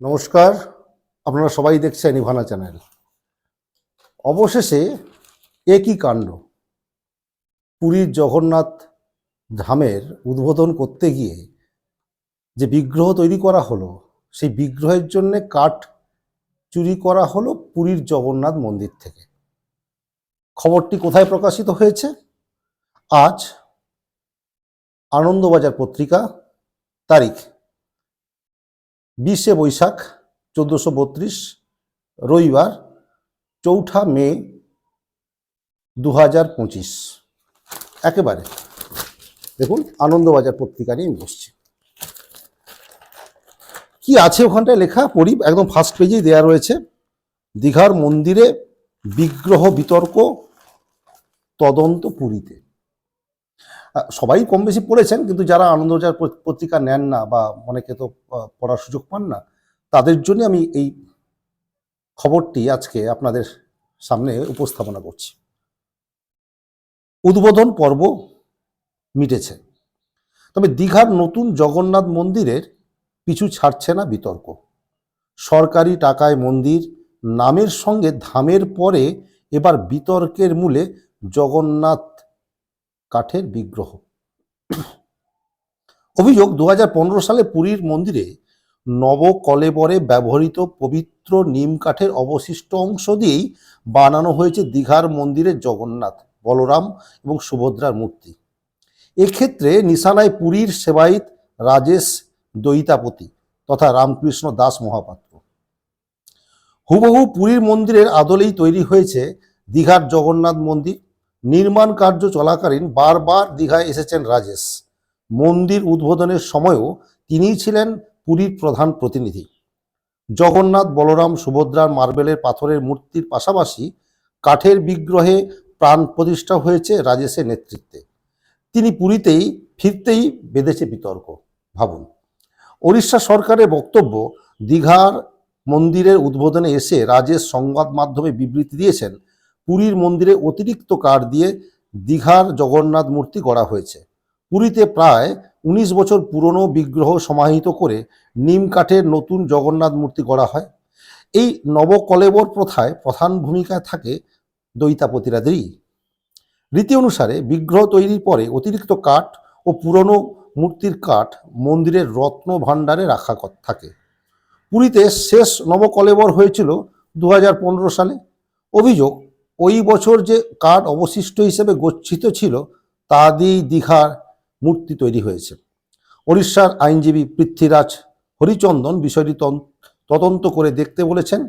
নমস্কার, আপনারা সবাই দেখছেন ইভানা চ্যানেল। অবশেষে একই কাণ্ড, পুরীর জগন্নাথ ধামের উদ্বোধন করতে গিয়ে যে বিগ্রহ তৈরি করা হলো, সেই বিগ্রহের জন্য কাঠ চুরি করা হলো পুরীর জগন্নাথ মন্দির থেকে। খবরটি কোথায় প্রকাশিত হয়েছে? আজ আনন্দবাজার পত্রিকা, তারিখ বিশে বৈশাখ চোদ্দোশো বত্রিশ, রবিবার, চৌঠা মে দু হাজার পঁচিশ। একেবারে। দেখুন, আনন্দবাজার পত্রিকা নিয়ে বসছি কি আছে ওখানটায় লেখা? পড়ি একদম ফার্স্ট পেজেই দেয়া রয়েছে। দীঘার মন্দিরে বিগ্রহ বিতর্ক তদন্ত পুরীতে। সবাই কম বেশি পড়েছেন, কিন্তু যারা আনন্দবাজার পত- পত্রিকা নেন না বা অনেকে তো পড়ার সুযোগ পান না, তাদের জন্য আমি এই খবরটি আজকে আপনাদের সামনে উপস্থাপনা করছি। উদ্বোধন পর্ব মিটেছে। তবে দীঘার নতুন জগন্নাথ মন্দিরের পিছু ছাড়ছে না বিতর্ক। সরকারি টাকায় মন্দির নামের সঙ্গে ধামের পরে এবার বিতর্কের মূলে জগন্নাথ কাঠের বিগ্রহ। অভিযোগ দু হাজার পনেরো সালে পুরীর মন্দিরে নবকলেবরে ব্যবহৃত পবিত্র নিম কাঠের অবশিষ্ট অংশ দিয়েই বানানো হয়েছে দীঘার মন্দিরের জগন্নাথ, বলরাম এবং সুভদ্রার মূর্তি। এক্ষেত্রে নিশানায় পুরীর সেবায়িত রাজেশ দৈতাপতি তথা রামকৃষ্ণ দাস মহাপাত্র। হুবহু পুরীর মন্দিরের আদলেই তৈরি হয়েছে দীঘার জগন্নাথ মন্দির নির্মাণ কার্য চলাকালীন বারবার দীঘায় এসেছেন রাজেশ। মন্দির উদ্বোধনের সময়ও তিনিই ছিলেন পুরীর প্রধান প্রতিনিধি। জগন্নাথ, বলরাম সুভদ্রার মার্বেলের পাথরের মূর্তির পাশাপাশি কাঠের বিগ্রহে প্রাণ প্রতিষ্ঠা হয়েছে রাজেশের নেতৃত্বে। তিনি পুরীতেই ফিরতেই বেঁধেছে বিতর্ক, ভাবুন। ওড়িশা সরকারের বক্তব্য, দীঘার মন্দিরের উদ্বোধনে এসে রাজেশ সংবাদ মাধ্যমে বিবৃতি দিয়েছেন পুরীর মন্দিরে অতিরিক্ত কাঠ দিয়ে দীঘার জগন্নাথ মূর্তি গড়া হয়েছে। পুরীতে প্রায় উনিশ বছর পুরনো বিগ্রহ সমাহিত করে নিম কাঠের নতুন জগন্নাথ মূর্তি গড়া হয়। এই নবকলেবর প্রথায় প্রধান ভূমিকায় থাকে দৈতাপতিরাদেরই রীতি অনুসারে বিগ্রহ তৈরির পরে অতিরিক্ত কাঠ ও পুরনো মূর্তির কাঠ মন্দিরের রত্ন ভাণ্ডারে রাখা থাকে। পুরীতে শেষ নবকলেবর হয়েছিল দু হাজার পনেরো সালে। অভিযোগ ওই বছর যে কাঠ অবশিষ্ট হিসেবে গচ্ছিত ছিল তা দিয়েই দীঘার মূর্তি তৈরি হয়েছে। ওড়িশার আইনজীবী পৃথ্বীরাজ হরিচন্দন বিষয়টি তদন্ত করে দেখতে বলেছেন,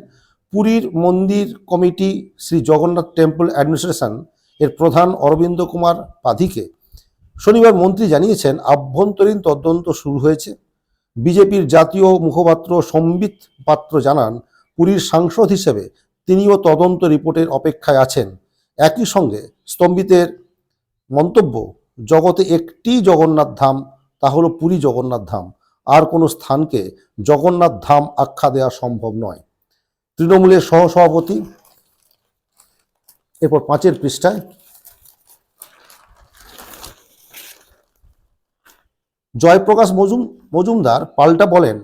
পুরীর মন্দির committee Shri Jagannath temple administration এর প্রধান অরবিন্দ কুমার পাধিকে শনিবার মন্ত্রী জানিয়েছেন, আভ্যন্তরীণ তদন্ত শুরু হয়েছে। বিজেপির জাতীয় মুখপাত্র সম্বিত পাত্র জানান, পুরীর সাংসদ হিসেবে তিনিও তদন্ত রিপোর্টের অপেক্ষায় আছেন। একই সঙ্গে স্তম্ভিতের মন্তব্য, জগতে একটি জগন্নাথ ধাম, তা হলো পুরী জগন্নাথ ধাম। আর কোনো স্থানকে জগন্নাথ ধাম আখ্যা দেওয়া সম্ভব নয়। তৃণমূলের সহসভাপতি, এরপর পাঁচের পৃষ্ঠায়, জয়প্রকাশ মজুম, মজুমদার পাল্টা বলেন,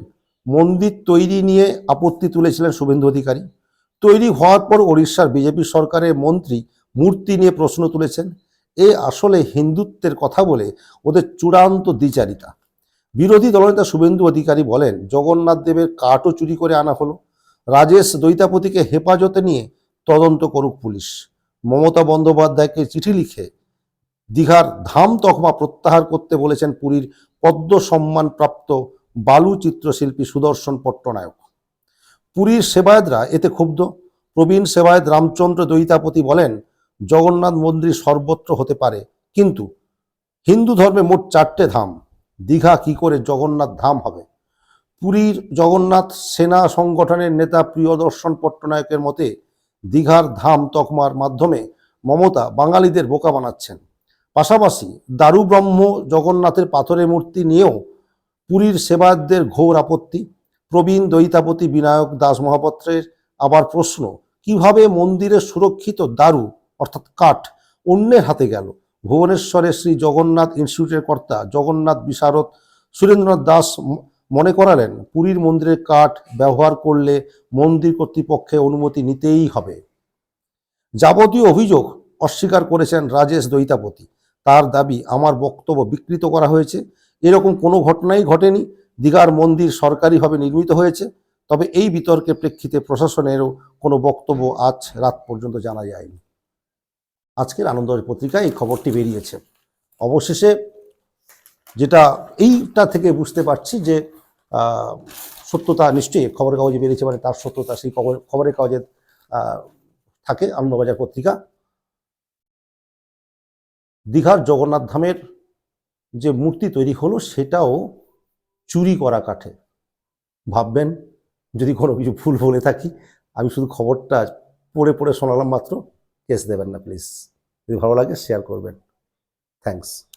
মন্দির তৈরি নিয়ে আপত্তি তুলেছিলেন শুভেন্দু অধিকারী। তৈরি হওয়ার পর ওড়িশার বিজেপি সরকারের মন্ত্রী মূর্তি নিয়ে প্রশ্ন তুলেছেন। এ আসলে হিন্দুত্বের কথা বলে ওদের চূড়ান্ত দ্বিচারিতা। বিরোধী দলনেতা শুভেন্দু অধিকারী বলেন, জগন্নাথ দেবের কাঠও চুরি করে আনা হলো। রাজেশ দৈতাপতিকে হেফাজতে নিয়ে তদন্ত করুক পুলিশ। মমতা বন্দ্যোপাধ্যায়কে চিঠি লিখে দীঘার ধাম তকমা প্রত্যাহার করতে বলেছেন পুরীর পদ্ম সম্মানপ্রাপ্ত বালু চিত্রশিল্পী সুদর্শন পট্টনায়ক। পুরীর সেবায়তরা, এতে ক্ষুব্ধ। প্রবীণ সেবায়ত রামচন্দ্র দৈতাপতি বলেন, জগন্নাথ মন্দির সর্বত্র হতে পারে, কিন্তু হিন্দু ধর্মে মোট চারটে ধাম। দীঘা কি করে জগন্নাথ ধাম হবে? পুরীর জগন্নাথ সেনা সংগঠনের নেতা প্রিয়দর্শন পট্টনায়কের মতে, দীঘার ধাম তকমার মাধ্যমে মমতা বাঙালিদের বোকা বানাচ্ছেন। পাশাপাশি দারু ব্রহ্ম জগন্নাথের পাথরের মূর্তি নিয়েও পুরীর সেবায়তদের ঘোর আপত্তি। প্রবীণ দৈতাপতি বিনায়ক দাস মহাপাত্রের আবার প্রশ্ন, কীভাবে মন্দিরের সুরক্ষিত দারু, অর্থাৎ কাঠ, অন্যের হাতে গেল? ভুবনেশ্বরের শ্রী জগন্নাথ ইনস্টিটিউটের কর্তা জগন্নাথ বিশারদ সুরেন্দ্রনাথ দাস মনে করালেন, পুরীর মন্দিরের কাঠ ব্যবহার করলে মন্দির কর্তৃপক্ষের অনুমতি নিতেই হবে। যাবতীয় অভিযোগ অস্বীকার করেছেন রাজেশ দৈতাপতি তার দাবি, আমার বক্তব্য বিকৃত করা হয়েছে। এরকম কোনো ঘটনাই ঘটেনি। দীঘার মন্দির সরকারিভাবে নির্মিত হয়েছে, তবে এই বিতর্কের প্রেক্ষিতে প্রশাসনেরও কোনো বক্তব্য আজ রাত পর্যন্ত জানা যায়নি। আজকের আনন্দবাজার পত্রিকায় এই খবরটি বেরিয়েছে। অবশেষে যেটা এইটা থেকে বুঝতে পারছি যে সত্যতা নিশ্চয়ই খবরের কাগজে বেরিয়েছে মানে তার সত্যতা সেই খবর, খবরের কাগজে থাকে আনন্দবাজার পত্রিকা। দীঘার জগন্নাথ ধামের যে মূর্তি তৈরি হলো সেটাও চুরি করা কাঠে। ভাববেন, যদি কোনো কিছু ফুল বলে থাকি, আমি শুধু খবরটা পড়ে পড়ে শোনালাম মাত্র, কেস দেবেন না, প্লিজ। যদি ভালো লাগে শেয়ার করবেন। থ্যাঙ্কস